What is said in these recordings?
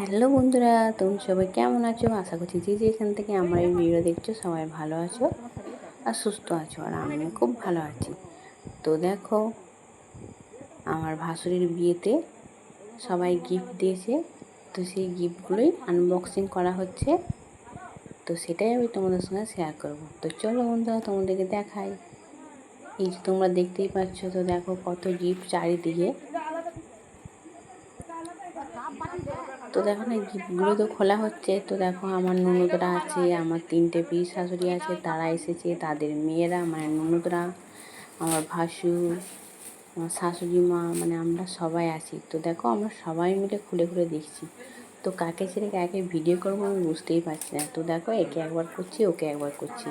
Hello বন্ধুরা তুমি সবাই কেমন আছো? আশা করছি যে এখান থেকে আমার এই ভিডিও দেখছ সবাই ভালো আছো আর সুস্থ আছো, আর আমিও খুব ভালো আছি। তো দেখো, আমার ভাসুরির বিয়েতে সবাই গিফট দিয়েছে। তো সেই গিফটগুলোই আনবক্সিং করা হচ্ছে। তো সেটাই আমি তোমাদের সঙ্গে শেয়ার করব। তো চলো বন্ধুরা, তোমাদেরকে দেখাই। এই যে তোমরা দেখতেই পাচ্ছ, তো দেখো কত গিফট চারিদিকে। তো দেখো না, গিফটগুলো তো খোলা হচ্ছে। তো দেখো, আমার ননদরা আছে, আমার তিনটে পিস শাশুড়ি আছে, তারা এসেছে, তাদের মেয়েরা মানে ননদরা, আমার ভাসুর আমার শাশুড়ি মা মানে আমরা সবাই আছি। তো দেখো, আমরা সবাই মিলে খুলে খুলে দেখছি। তো কাকে ছেড়ে কাকে ভিডিও করব আমি বুঝতেই পারছি না। তো দেখো, একে একবার করছি, ওকে একবার করছি।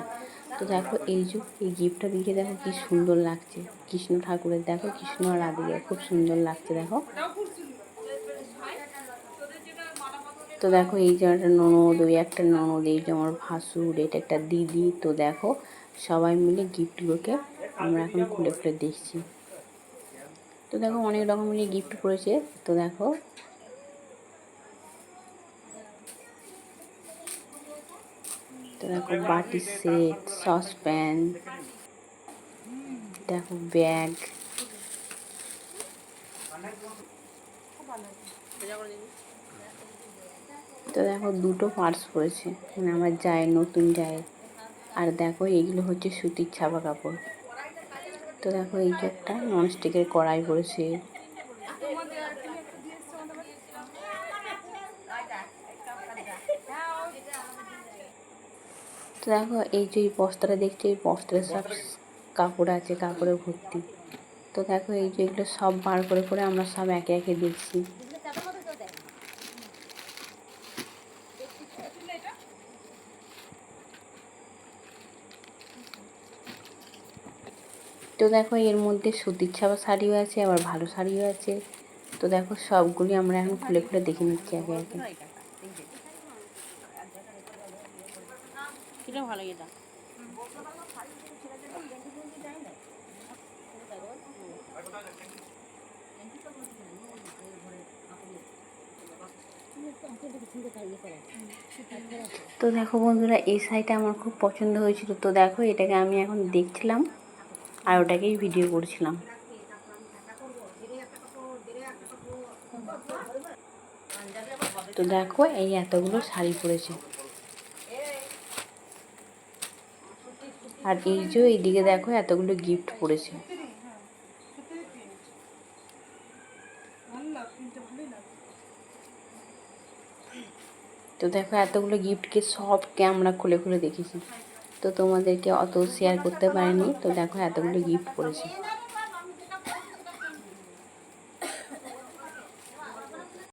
তো দেখো, এই যে এই গিফটটা দিকে দেখো কি সুন্দর লাগছে। কৃষ্ণ ঠাকুরের, দেখো, কৃষ্ণ রাধিকা খুব সুন্দর লাগছে, দেখো। তো দেখো এই যে একটা ননদ, ওই একটা ননদ, এই যে আমার ভাসুর, এটা একটা দিদি। তো দেখো সবাই মিলে গিফটগুলোকে আমরা এখন খুলে খুলে দেখছি। তো দেখো অনেক রকমেরই গিফট করেছে। তো দেখো তো দেখো বাটি সেট, সসপ্যান, দেখো ব্যাগ। তো দেখো দুটো পার্স পড়েছে মানে আমার যায় নতুন যায় আর দেখো এইগুলো হচ্ছে সুতির ছাপা কাপড়। তো দেখো এই যে একটা ননস্টিকের কড়াই পড়েছে তো দেখো এই যে এই বস্তাটা দেখছি, এই বস্তায় সব কাপড় আছে, কাপড়ে ভর্তি। তো দেখো এই যে এগুলো সব বার করে করে আমরা সব একে একে দেখছি তো দেখো এর মধ্যে সুতির ছাপা শাড়িও আছে আবার ভালো শাড়িও আছে। তো দেখো সবগুলি আমরা এখন খুলে খুলে দেখে নিচ্ছি আগে আগে। ভালো এটা? তো দেখো বন্ধুরা এই শাড়িটা আমার খুব পছন্দ হয়েছিল। তো দেখো এটাকে আমি এখন দেখছিলাম। আর ওটাকেই ভিডিও করছিলাম। তো দেখো, এই এতগুলো শাড়ি পরেছে। আর এই যে এইদিকে দেখো, এতগুলো গিফট পড়েছে তো দেখো, এতগুলো গিফটকে সব ক্যামেরা খুলে খুলে দেখেছি। তো তোমাদেরকে অত শেয়ার করতে পারিনি। তো দেখো এতগুলো গিফট করেছি।